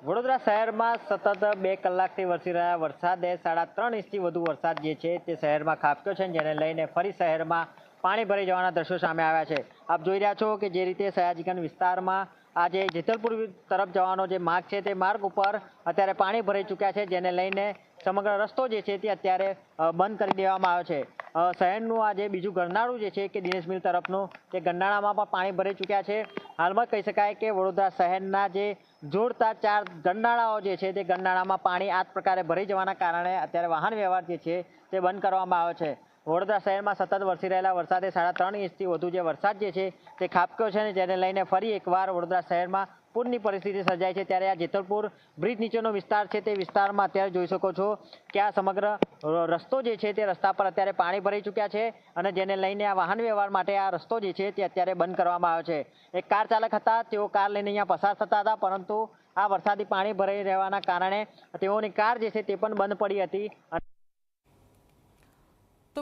વડોદરા શહેરમાં સતત બે કલાકથી વરસી રહ્યા વરસાદે સાડા ત્રણ ઇંચથી વધુ વરસાદ જે છે તે શહેરમાં ખાબક્યો છે જેને લઈને ફરી શહેરમાં પાણી ભરાઈ જવાના દ્રશ્યો સામે આવ્યા છે. આપ જોઈ રહ્યા છો કે જે રીતે સયાજીગંજ વિસ્તારમાં આજે જેતલપુર તરફ જવાનો જે માર્ગ છે તે માર્ગ ઉપર અત્યારે પાણી ભરાઈ ચૂક્યા છે, જેને લઈને સમગ્ર રસ્તો જે છે તે અત્યારે બંધ કરી દેવામાં આવ્યો છે. શહેરનું આ જે બીજું ગરનાળું જે છે કે દિનેશ મિલ તરફનું તે ગરનાળામાં પણ પાણી ભરાઈ ચૂક્યા છે. હાલમાં કહી શકાય કે વડોદરા શહેરના જે જોડતા ચાર ગરનાળાઓ જે છે તે ગરનાળામાં પાણી આ પ્રકારે ભરી જવાના કારણે અત્યારે વાહન વ્યવહાર જે છે તે બંધ કરવામાં આવ્યો છે. વડોદરા શહેરમાં સતત વરસી રહેલા વરસાદે સાડા ત્રણ ઇંચથી વધુ જે વરસાદ જે છે તે ખાબક્યો છે ને જેને લઈને ફરી એકવાર વડોદરા શહેરમાં પૂરની પરિસ્થિતિ સર્જાય છે ત્યારે આ જેતલપુર બ્રિજ નીચેનો વિસ્તાર છે તે વિસ્તારમાં અત્યારે જોઈ શકો છો કે આ સમગ્ર રસ્તો જે છે તે રસ્તા પર અત્યારે પાણી ભરાઈ ચૂક્યા છે અને જેને લઈને આ વાહન વ્યવહાર માટે આ રસ્તો જે છે તે અત્યારે બંધ કરવામાં આવ્યો છે. એક કાર ચાલક હતા, તેઓ કાર લઈને અહીંયા પસાર થતા હતા, પરંતુ આ વરસાદી પાણી ભરાઈ રહેવાના કારણે તેઓની કાર જે છે તે પણ બંધ પડી હતી અને